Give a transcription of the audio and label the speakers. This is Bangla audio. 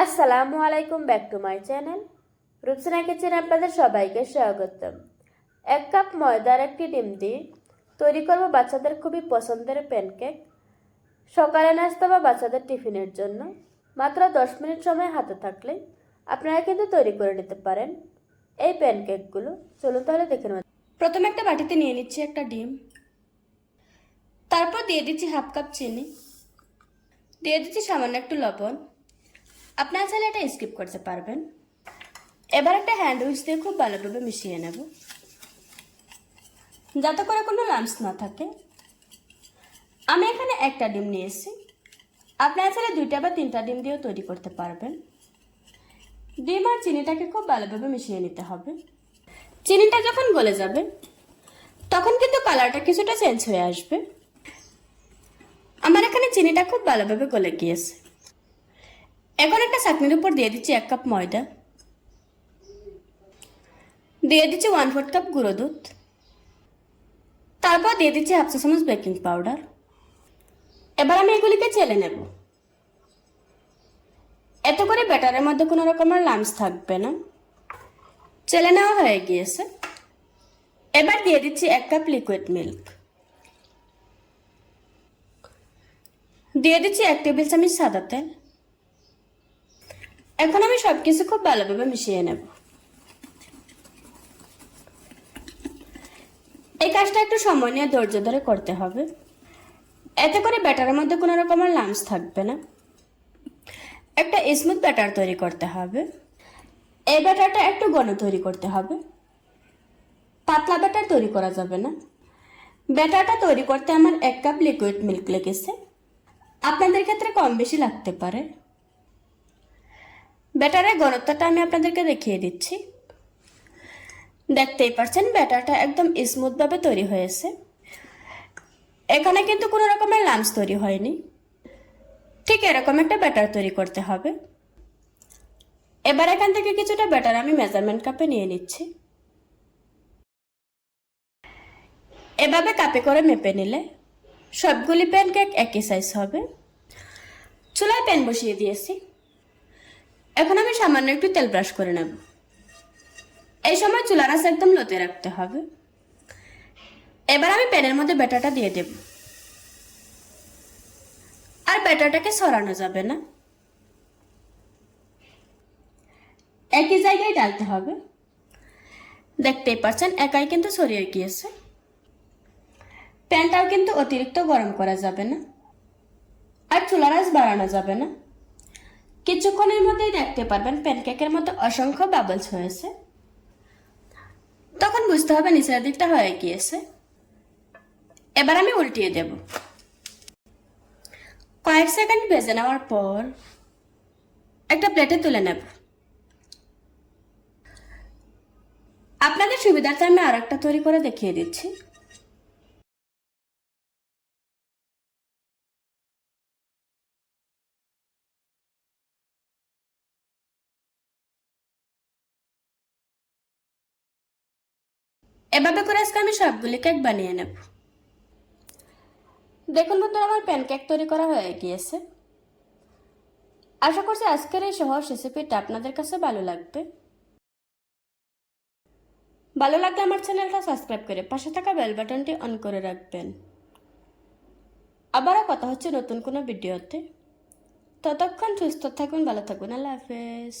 Speaker 1: আসসালামু আলাইকুম, back to my channel. Rupsina kitchen আপনাদের সবাইকে স্বাগতম। এক কাপ ময়দার একটি ডিম দিয়ে তৈরি করব বাচ্চাদের খুবই পছন্দের প্যানকেক সকালে নাস্তা বা বাচ্চাদের টিফিনের জন্য। মাত্র দশ মিনিট সময় হাতে থাকলে আপনারা কিন্তু তৈরি করে নিতে পারেন। এই প্যানকেকগুলো চলুন তাহলে দেখে নেওয়া।
Speaker 2: প্রথমে একটা বাটিতে নিয়ে নিচ্ছি একটা ডিম। তারপর দিয়ে দিচ্ছি হাফ কাপ চিনি। দিয়ে দিচ্ছি সামান্য একটু লবণ। আপনারা চাইলে এটা স্কিপ করতে পারবেন। এবার একটা হ্যান্ড উইচ দিয়ে খুব ভালোভাবে মিশিয়ে নেব। যাতে করে কোনো লাম্পস না থাকে। আমি এখানে একটা ডিম নিয়েছি। আপনারা চাইলে দুইটা বা তিনটা ডিম দিয়েও তৈরি করতে পারবেন। ডিম আর চিনিটাকে খুব ভালোভাবে মিশিয়ে নিতে হবে। চিনিটা যখন গলে যাবে, তখন কিন্তু কালারটা কিছুটা চেঞ্জ হয়ে আসবে। আমার এখানে চিনিটা খুব ভালোভাবে গলে গিয়েছে। এখন একটা চাকনির উপর দিয়ে দিচ্ছি এক কাপ ময়দা। দিয়ে দিচ্ছি ওয়ান ফোর্থ কাপ গুঁড়ো দুধ। তারপর দিয়ে দিচ্ছি হাফ চা চামচ বেকিং পাউডার এবার আমি এগুলিকে চেলে নেব। এত করে ব্যাটারের মধ্যে কোনো রকমের লামস থাকবে না। চেলে নেওয়া হয়ে গিয়েছে। এবার দিয়ে দিচ্ছি এক কাপ লিকুইড মিল্ক দিয়ে দিচ্ছি এক টেবিল চামচ সাদা তেল। এখন আমি সব কিছু খুব ভালোভাবে মিশিয়ে নেব। এই কাজটা একটু সময় নিয়ে ধৈর্য ধরে করতে হবে। এতে করে ব্যাটারের মধ্যে কোনো রকমের লামস থাকবে না। একটা স্মুথ ব্যাটার তৈরি করতে হবে। এই ব্যাটারটা একটু ঘন তৈরি করতে হবে। পাতলা ব্যাটার তৈরি করা যাবে না। ব্যাটারটা তৈরি করতে আমার এক কাপ লিকুইড মিল্ক লেগেছে। আপনাদের ক্ষেত্রে কম বেশি লাগতে পারে। ব্যাটারের ঘনত্বটা আমি আপনাদেরকে দেখিয়ে দিচ্ছি। দেখতেই পারছেন, ব্যাটারটা একদম স্মুথভাবে তৈরি হয়েছে। এখানে কিন্তু কোনো রকমের লামস তৈরি হয়নি। ঠিক এরকম একটা ব্যাটার তৈরি করতে হবে। এবার এখান থেকে কিছুটা ব্যাটার আমি মেজারমেন্ট কাপে নিয়ে নিচ্ছি। এভাবে কাপে করে মেপে নিলে সবগুলি প্যানকেক একই সাইজ হবে। চুলায় প্যান বসিয়ে দিয়েছি। এখন আমি সামান্য একটু তেল ব্রাশ করে নেব। এই সময় চুলার আঁচ একদম লোতে রাখতে হবে। এবার আমি প্যানের মধ্যে ব্যাটারটা দিয়ে দেব। আর ব্যাটারটাকে সরানো যাবে না। একই জায়গায় ডালতে হবে। দেখতেই পাচ্ছেন, একাই কিন্তু ছড়িয়ে গিয়েছে। প্যানটাও কিন্তু অতিরিক্ত গরম করা যাবে না। আর চুলার আঁচ বাড়ানো যাবে না। কিছুক্ষণের মধ্যেই দেখতে পারবেন প্যানকেকের মতো অসংখ্য বাবলস হয়েছে। তখন বুঝতে হবে নিচের দিকটা হয়ে গিয়েছে। এবার আমি উল্টিয়ে দেব। কয়েক সেকেন্ড ভেজে নেওয়ার পর একটা প্লেটে তুলে নেব। আপনাদের সুবিধার্থে আমি আর একটা তৈরি করে দেখিয়ে দিচ্ছি। এভাবে করে আজকে আমি সবগুলি কেক বানিয়ে নেব। দেখুন বন্ধুরা, আমার প্যান প্যানকেক তৈরি করা হয়ে গিয়েছে। আশা করছি আজকের এই সহজ রেসিপিটা আপনাদের কাছে ভালো লাগবে। ভালো লাগলে আমার চ্যানেলটা সাবস্ক্রাইব করে পাশে থাকা বেল বাটনটি অন করে রাখবেন। আবারও কথা হচ্ছে নতুন কোনো ভিডিওতে ততক্ষণ সুস্থ থাকুন, ভালো থাকুন, আল্লাহ হাফেজ।